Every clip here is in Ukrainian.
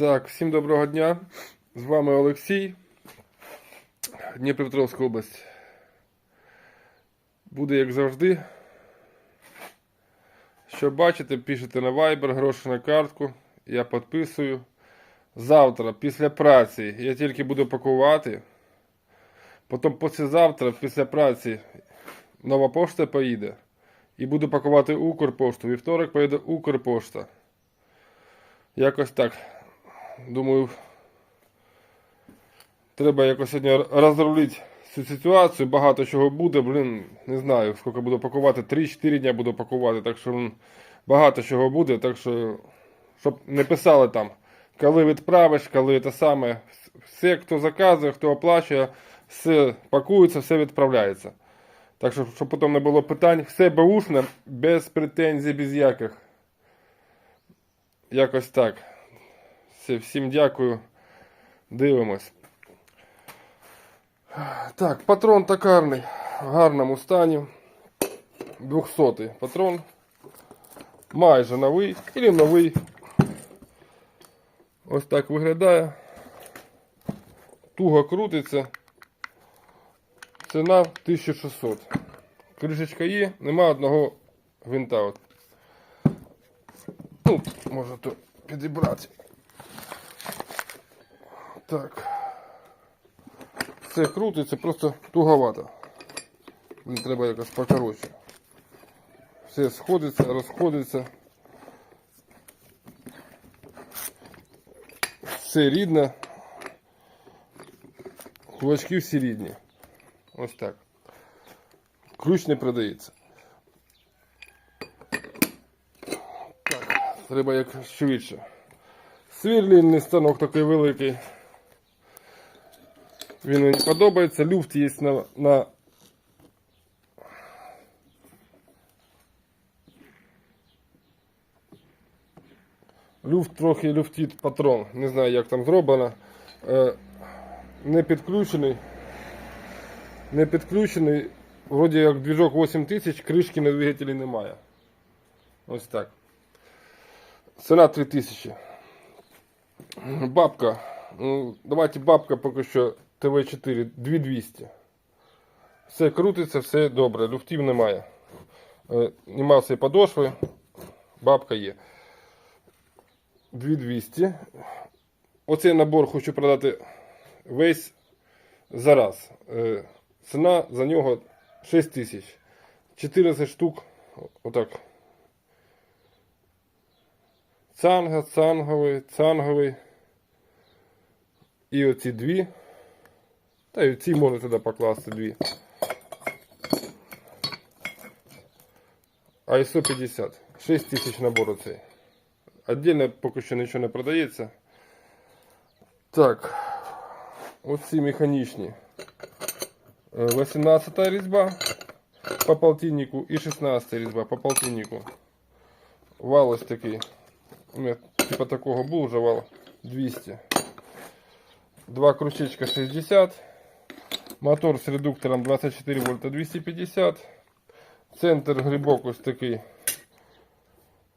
Так, всім доброго дня. З вами Олексій, Дніпропетровська область. Буде як завжди. Що бачите, пишете на Viber, гроші на картку. Я підписую. Завтра, після праці, я тільки буду пакувати. Потім післязавтра, після праці, нова пошта поїде. І буду пакувати Укрпошту. Вівторок поїде Укрпошта. Якось так. Думаю, треба якось сьогодні розрулити цю ситуацію. Багато чого буде. Блін, не знаю, скільки буду пакувати. 3-4 дня буду пакувати. Так що багато чого буде. Так що, щоб не писали там, коли відправиш, коли те саме. Все, хто заказує, хто оплачує, все пакується, все відправляється. Так що, щоб потім не було питань, все беушне, без претензій, без яких. Якось так. Все, всім дякую. Дивимось. Так, патрон токарний. В гарному стані. 200 патрон. Майже новий. Или новий. Ось так виглядає. Туго крутиться. Ціна 1600. Кришечка є, нема одного гвинта. Ну, можна то підібрати. Так. Все крутиться, просто туговато. Мені треба якось покоротше. Все сходиться, розходиться. Все рідне. Кулачки всі рідні. Ось так. Ключ не продається. Так, треба як швидше. Свірлільний станок такий великий. Він мені подобається. Люфт є на, на Люфт трохи люфтить патрон. Не знаю, як там зроблено. Е, не підключений. Не підключений. Вроді як движок 8000, кришки на двигателі немає. Ось так. Ціна 3000. Бабка. Ну, давайте бабка поки що ТВ4 2200. Все крутиться, все добре. Люфтів немає. Е, Нема всієї подошви. Бабка є. 2200. Оцей набор хочу продати весь зараз. Е, Ціна за нього 6 тисяч. 14 штук. Отак. Цанга, цанговий, цанговий. І оці дві. Та й оці можна туди покласти дві. ISO 50. 6 тисяч набор оцей. Отдельно поки що нічого не продається. Так. Оці механічні. Е, 18 різьба по полтиннику і 16 різьба по полтиннику. Вал ось такий. У мене типа такого був вже вал 200. Два крючечка 60. Мотор з редуктором 24 вольта 250. Центр грибок ось такий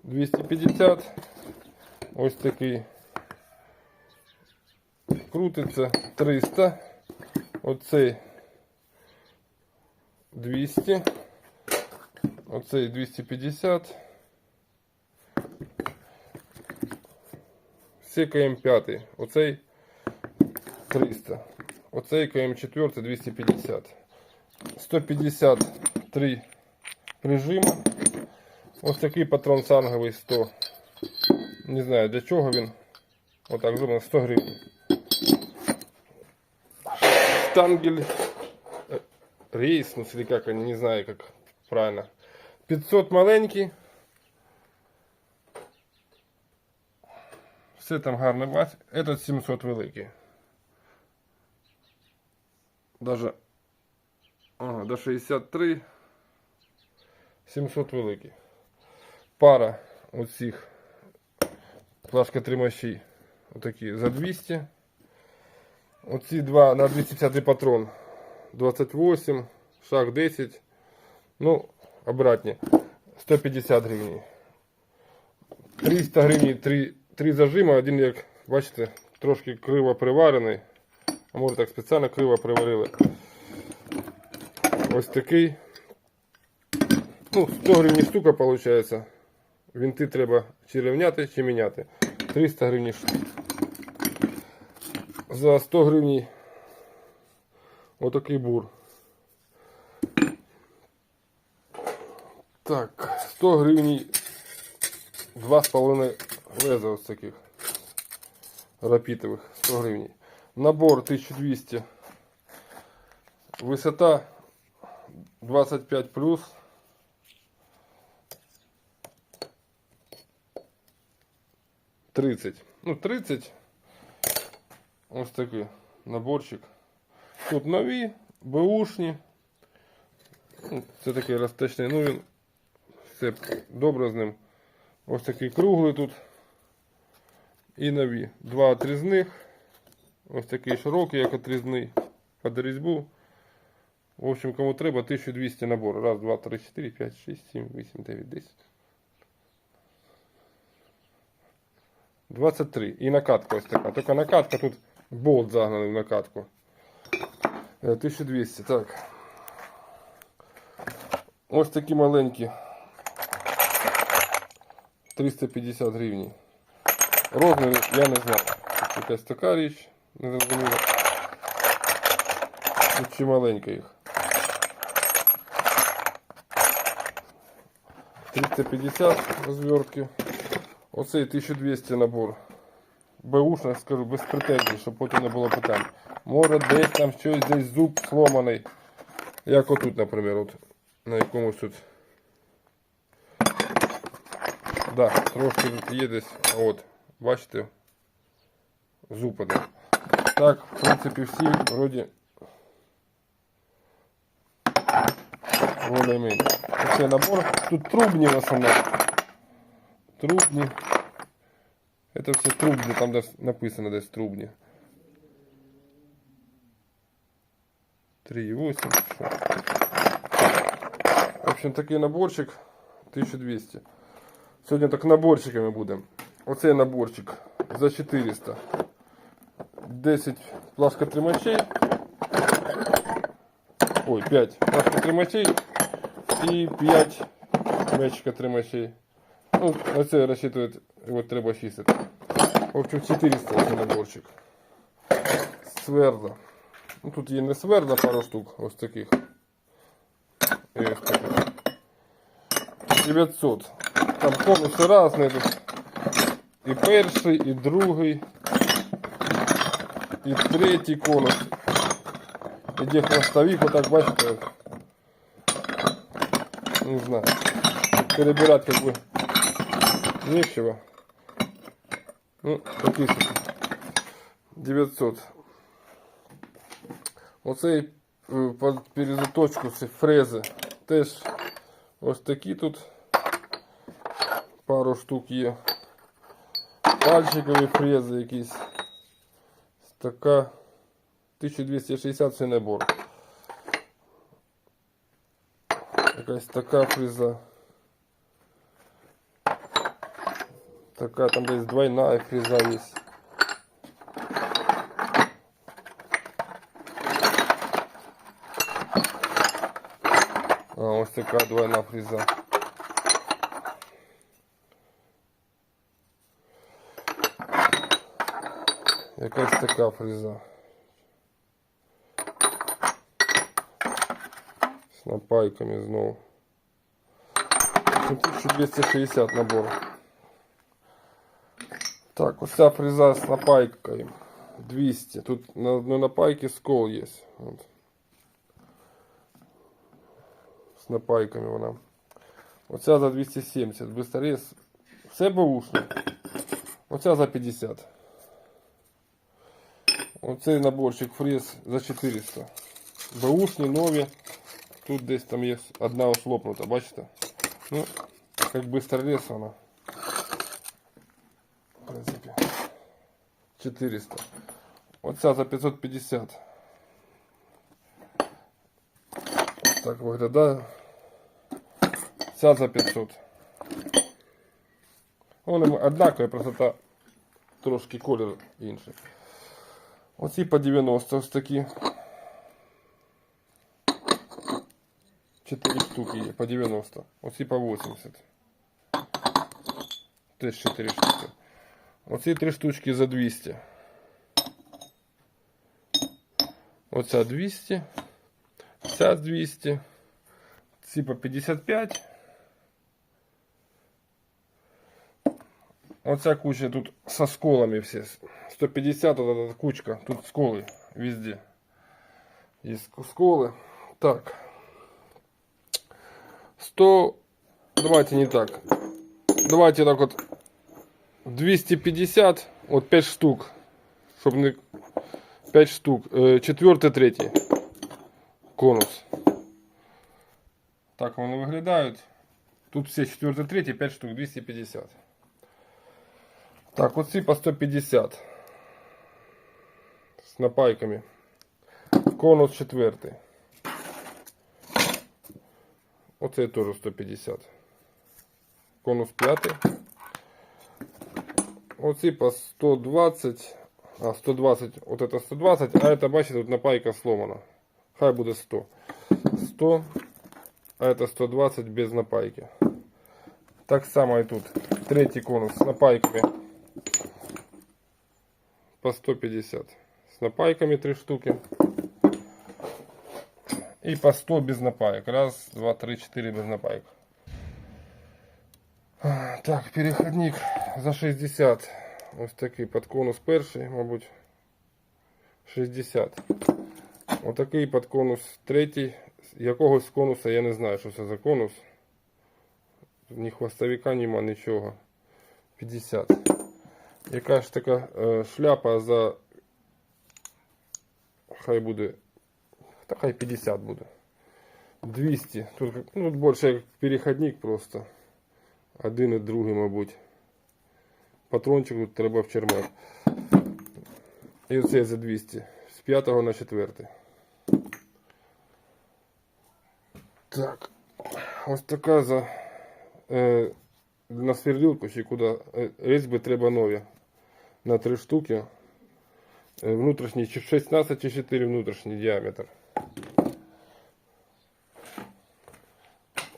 250. Ось такий. Крутиться 300. Оцей 200. Оцей 250. Все КМ5. Оцей 300. Оцей КМ4 250. 153 прижима. Ось такий патрон санговий 100. Не знаю для чого він. Отак зроблено 100 гривень. Штангель рейс, ну или как они, не знаю, как правильно. 500 маленький. Все там гарно бачить. Этот 700 великий. Даже ага, до 63. 700 великий. Пара оцих плашкотримачі. Отакі за 200. Оці два на 250 патрон 28, шаг 10. Ну, обратні 150 гривень. 300 гривень, 3, 3 зажима, один як бачите, трошки криво приварений. А може так спеціально криво приварили. Ось такий. Ну, 100 гривень штука виходить. Вінти треба чи рівняти, чи міняти. 300 гривень штука. За 100 гривень отакий бур. Так, 100 гривень 2,5 леза ось таких рапітових 100 гривень. Набор 1200. Висота 25 плюс. Тридцять. Ну, 30. Ось такий наборчик. Тут нові, беушні. Ну, Це такий розтачний. Ну він все добре з ним. Ось такий круглий тут. І нові. Два отрізних. Ось такий широкий, як отрізний. Під різьбу. В общем, кому треба, 1200 набор. Раз, два, три, чотири, п'ять, шість, сім, вісім, дев'ять, десять. 23. І накатка ось така. Тільки накатка тут болт загнаний в накатку. Е, 1200. Так. Ось такі маленькі. 350 гривень. Розмір я не знаю. Якась така річ, не зрозуміло. Тут чи маленька їх. 350 розвертки. Оцей 1200 набор. Беушна, скажу, без претензій, щоб потім не було питань. Може десь там щось десь зуб сломаний. Як отут, наприклад, от, на якомусь тут. Да, трошки тут є десь. От, бачите, зуб один. Так, в принципі, всі вроді. Более-менее. Оце набор. Тут трубні в основному. Трубні. Это все трубні, там десь написано десь трубні. 3,8. що. В общем, такий наборчик 1200. Сьогодні так наборчиками будемо. Оцей наборчик за 400. 10 пласкотримачей. Ой, 5 пласкотримачей і 5 мячика тримачей. Ну, на це розчитывает, вот треба чистити. В общем, 400 цей наборчик. Сверла. Ну, тут є не сверла, пару штук, ось таких. І ось таких. 900. Там конуси різні. І перший, і другий, і третій конус. Іде хвостовик, отак бачите. от. Не знаю. Перебирать как бы нечего. Ну, такий собі. 900. Оцей е, під перезаточку це фрези. Теж ось такі тут пару штук є. Пальчикові фрези якісь. Така 1260 цей набор. Якась така фреза. Така там десь двойная фреза есть. А, ось така двойна фреза. Якась така фреза. З напайками знову. 1260 набор. Так, ось ця фреза з напайкою 200. Тут на одной напайке скол є. От. З напайками вона. Оця за 270. Быстрее. Все баушне. Оця за 50. Оцей наборчик фрез за 400. Баушні нові. Тут десь там є одна ось лопнута, бачите? Ну, як быстрорез вона. В принципі. 400. Оця за 550. Так виглядає. Ця за 500. Вони однакові, просто та трошки колір інший. Оці по 90 ось такі. 4 штуки є по 90. Оці по 80. Теж 4 штуки. Оці 3 штучки за 200. Оця 200. Ця 200. Ці по 55. Оця куча тут со сколами все. 150 вот эта кучка. Тут сколы везде. Есть сколы. Так. 100. Давайте не так. Давайте так вот. 250. Вот 5 штук. Чтобы не... 5 штук. Э, Четвертый, третій. Конус. Так вони виглядають. Тут все 4, 3, 5 штук, 250. Так, оці по 150. З напайками. Конус четвертий. Оце теж 150. Конус п'ятий. Оці по 120. А, 120. Вот это 120, а это, бачите, тут напайка сломана. Хай буде 100. 100. А это 120 без напайки. Так само и тут. Третий конус с напайками. По 150. С напайками 3 штуки. И по 100 без напаек. Раз, два, три, четыре без напаек. Так, переходник за 60. Ось такий подконус перший, мабуть. 60. Отакий подконус третій. Якогось конуса я не знаю, що це за конус. Ні хвостовика, нема нічого. 50. Яка ж така е, шляпа за. Хай буде. Та хай 50 буде. 200. Тут, ну, тут більше як переходник просто. Один і другий, мабуть. Патрончик тут треба в чермет. І оце за 200. З 5 на 4. Так. Ось така за е, на сверлилку ще куди е, різьби треба нові. На 3 штуки. Е, внутрішній 16 чи 4 внутрішній діаметр.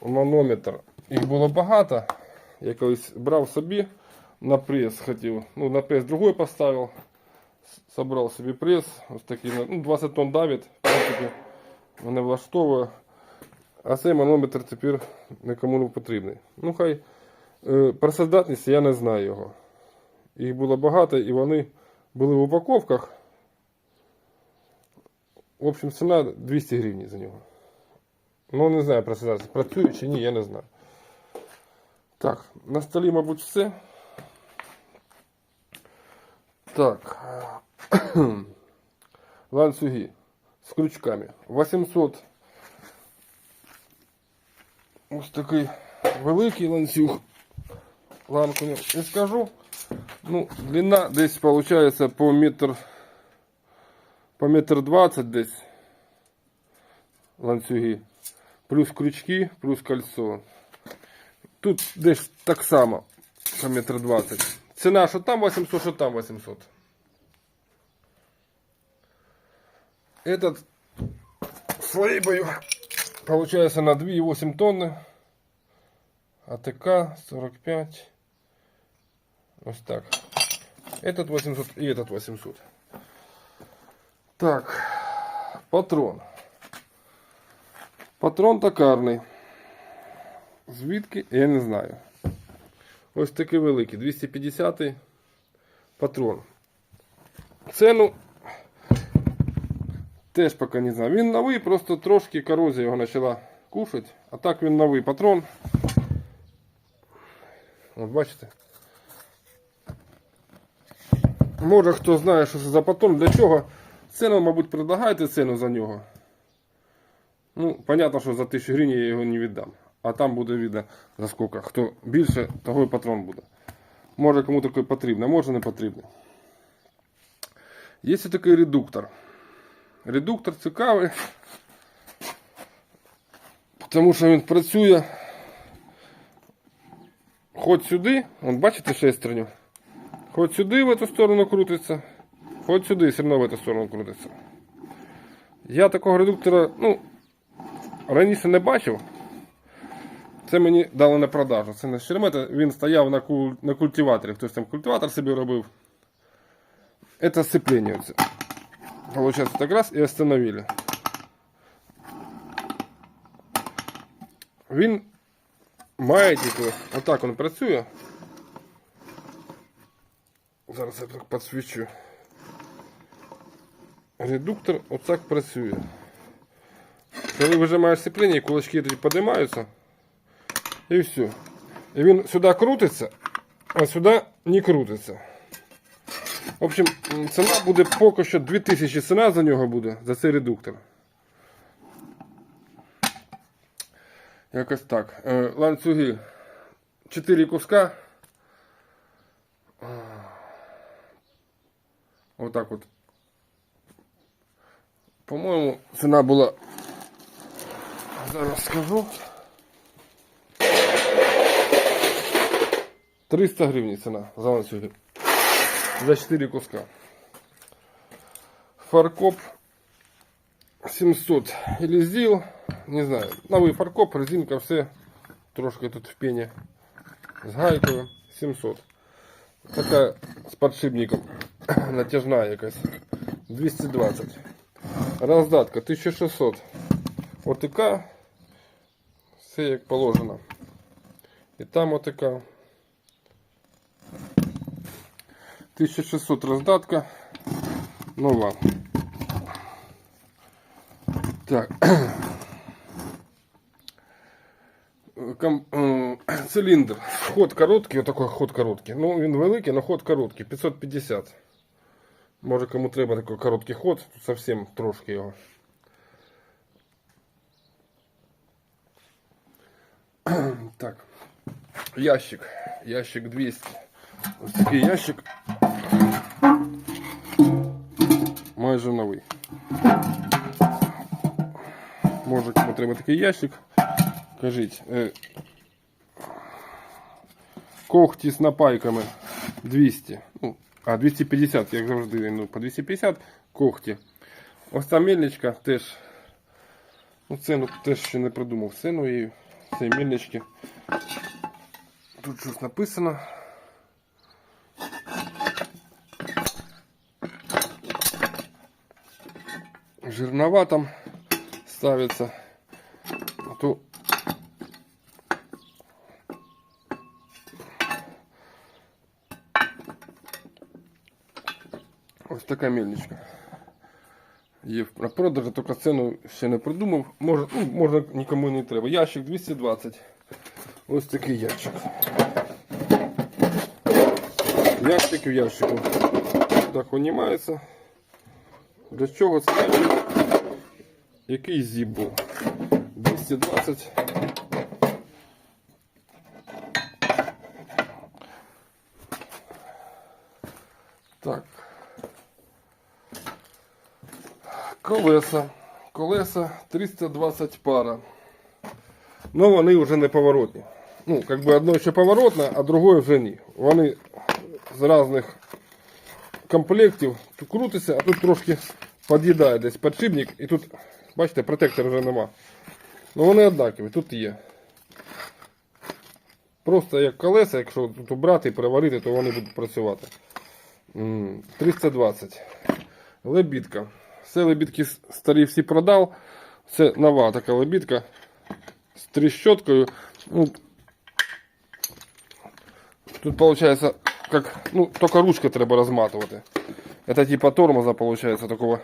Манометр. Їх було багато. Я колись брав собі на прес хотів. Ну, на прес другой поставив. Собрав собі прес. Ось такий, ну, 20 тонн давить. В принципі, мене влаштовує. А цей манометр тепер нікому не потрібний. Ну хай е, працездатність я не знаю його. Їх було багато і вони були в упаковках. В общем, ціна 200 гривень за нього. Ну, не знаю, працездатність працює чи ні, я не знаю. Так, на столі, мабуть, все. Так. Ланцюги з крючками. 800 Ось такий великий ланцюг. Ланку не скажу. Ну, длина десь получается по метр по метр двадцать десь ланцюги. Плюс крючки, плюс кольцо. Тут десь так само по метр двадцать. Ціна, що там 800, що там 800. Этот с лейбою получается на 2,8 тонны. АТК 45. Вот так. Этот 800 и этот 800. Так. Патрон. Патрон токарний. Звідки? Я не знаю. Ось такий великий. 250 патрон. Ціну теж поки не знаю. Він новий, просто трошки корозія його почала кушати. А так він новий патрон. От бачите. Може хто знає, що це за патрон, для чого. Ціну, мабуть, предлагаєте ціну за нього. Ну, понятно, що за 1000 гривень я його не віддам. А там буде видно за скільки. Хто більше, того і патрон буде. Може кому такий потрібно, може не потрібно. Є такий редуктор. Редуктор цікавий. Тому що він працює хоч сюди, от бачите шестерню, Хоч сюди в эту сторону крутиться, хоч сюди все одно в эту сторону крутиться. Я такого редуктора, ну, раніше не бачив. Це мені дали на продажу. Це не шеремета, він стояв на, кул... на культиваторі. Хтось там культиватор собі робив. Это сцепление. Оце. Получается, так раз і остановили. Він має тільки, отак він працює. Зараз я так підсвічу. Редуктор отак працює. Коли вижимаєш сцеплення, кулачки тоді підіймаються. І все. І він сюди крутиться, а сюди не крутиться. В общем, ціна буде поки що 2000 ціна за нього буде, за цей редуктор. Якось так. Е, Ланцюги 4 куска. Отак от. По-моєму, ціна була. Зараз скажу. 300 гривень ціна за ланцюги. За 4 куска. Фаркоп 700 или ЗИЛ, не знаю. Новий фаркоп, резинка, все. Трошки тут в пені з гайкою 700. Така з подшипником. Натяжна якась. 220. Роздатка 1600. ОТК. Все як положено. І там ОТК. 1600 роздатка. Нова. Так. Ком, е, циліндр. Ход короткий, отакий ход короткий. Ну, він великий, але ход короткий. 550. Може кому треба такий короткий ход, тут зовсім трошки його. Так. Ящик. Ящик 200. Ось такий ящик. Майже новий. Може кому треба такий ящик. Кажіть. Е, когті з напайками 200. Ну, а 250, як завжди, ну, по 250 когті. Ось ця мельничка теж. Ну, ціну теж ще не придумав ціну і цієї мельнички. Тут щось написано. Жирнова там ставится. А то така мельничка. Є на продажу, тільки ціну ще не придумав. Може, ну, можна нікому не треба. Ящик 220. Ось такий ящик. Ящик в ящику. Так винімається. Для чого це ящик? Який зіп був? 220. Колеса. Колеса 320 пара. Но вони вже не поворотні. Ну, как бы одно ще поворотне, а другое вже ні. Вони з різних комплектів тут крутиться, а тут трошки під'їдає десь підшипник. І тут, бачите, протектора вже нема. Ну вони однакові, тут є. Просто як колеса, якщо тут убрати і переварити, то вони будуть працювати. 320. Лебідка. Все лебідки старі всі продав. Це нова така лебідка з тріщоткою. Ну, тут получается как, ну, только ручкой треба разматывать. Это типа тормоза получается такого.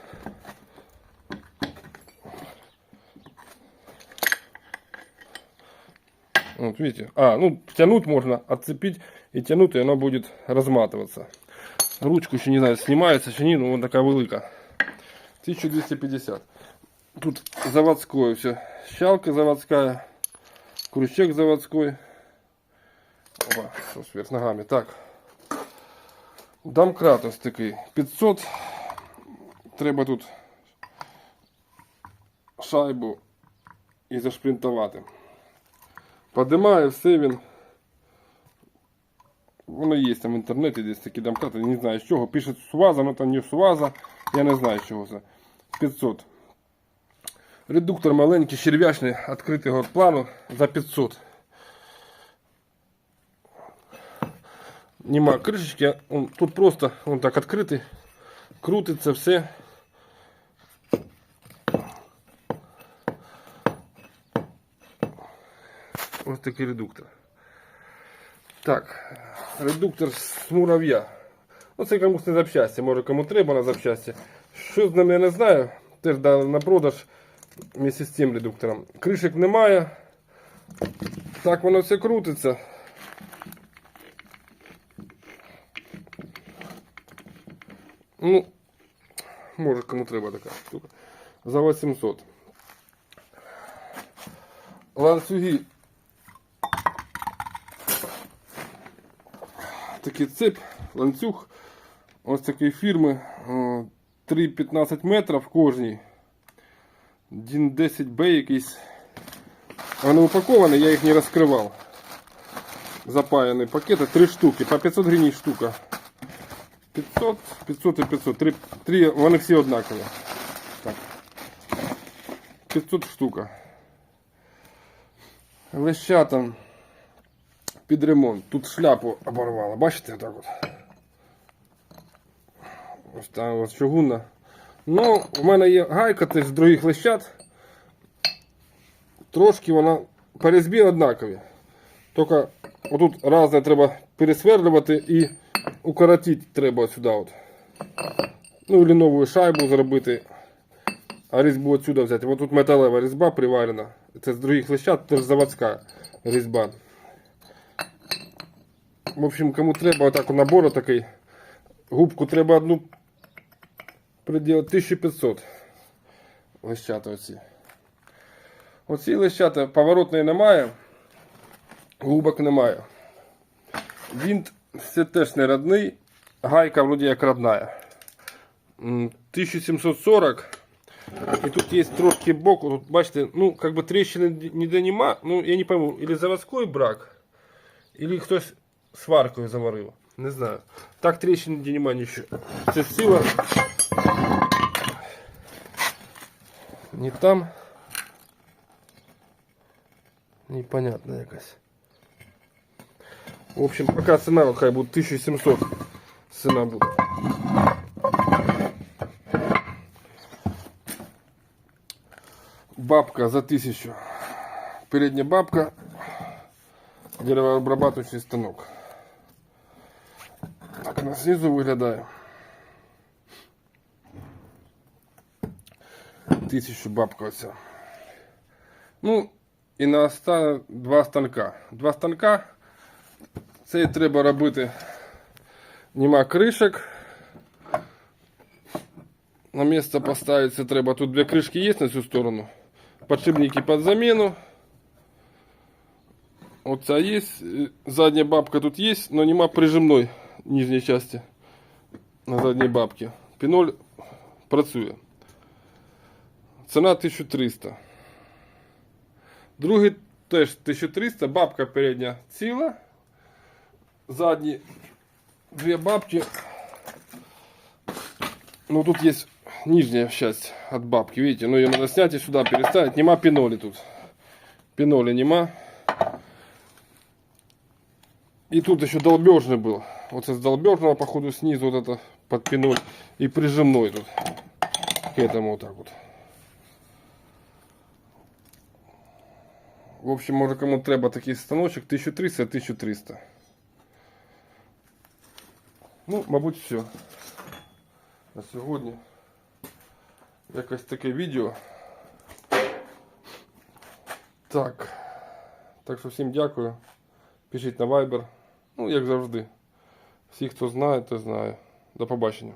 Вот видите. А, ну тянуть можно, отцепить и тянуть, и оно будет разматываться. Ручку еще не знаю, снимается, еще не, ну вот такая велика. 1250. Тут заводское все. Щалка заводская. Крючок заводской. Опа, що вверх ногами. Так. Домкрат ось такий. 500. Треба тут шайбу і зашпринтувати. Подимає все він воно є там в інтернеті, десь такі домкрати, не знаю з чого. Пишуть Суваза, але там не Суваза, я не знаю з чого це. 500. Редуктор маленький, черв'ячний, відкритого плану за 500. Нема кришечки, он, тут просто он так відкритий, крутиться все. Ось такий редуктор. Так, редуктор з мурав'я. Ну, це комусь не запчасті, може кому треба на запчасті. Що з ним я не знаю. Теж дали на продаж вместе з цим редуктором. Кришок немає. Так воно все крутиться. Ну, може кому треба така штука. За 800. Ланцюги. Такий цеп, ланцюг. Ось такої фірми. о, 3,15 метрів кожній. 1,10Б якийсь. Вони упаковані, я їх не розкривав. Запаяні пакети, 3 штуки, по 500 гривень штука. 500, 500 і 500. Три, три, вони всі однакові. Так. 500 штука. Лещата під ремонт. Тут шляпу оборвало. Бачите, отак от. Ось там ось чугунна. Ну, у мене є гайка теж з других лещат. Трошки вона по різьбі однакові. Тільки отут разне треба пересверлювати і укоротити треба сюди. От. Ну, или нову шайбу зробити. А різьбу отсюда взяти. Ось тут металева різьба приварена. Це з других лещат, теж заводська різьба. В общем, кому треба отак набор такий. Губку треба одну приділити 1500. Лещата оці. Оці лещата поворотної немає. Губок немає. Вінт все теж не родний. Гайка вроді як родная. 1740. І тут є трошки боку. Тут бачите, ну как бы тріщини ніде нема. Ну я не пойму, или заводський брак, или хтось сваркою заварив. Не знаю. Так тріщин ніде нема нічого. Це сила. Не там. Непонятно якась. В общем, пока цена хай будет 1700. Цена будет. Бабка за 1000. Передняя бабка. Деревообрабатывающий станок. Так она снизу выглядает. Тисячу бабка оця. Ну, і на останок два станка. Два станка. Це треба робити. Нема кришок. На місце поставити треба. Тут дві кришки є на цю сторону. Подшипники під заміну. Оця є. Задня бабка тут є, но нема прижимної нижньої частини на задній бабці. Піноль працює. Ціна 1300. Другий теж 1300, бабка передня ціла. Задні дві бабки. Ну тут есть нижняя часть от бабки, видите? Ну ее надо снять и сюда переставить. Нема пиноли тут. Пиноли нема. И тут еще долбежный был. Вот с долбежного, походу, снизу вот это под пиноль. И прижимной тут. К этому вот так вот. В общем, може кому треба такий станочок 1300-1300. Ну, мабуть, все. На сьогодні якось таке відео. Так. Так що всім дякую. Пишіть на Viber. Ну, як завжди. Всі, хто знає, то знає. До побачення.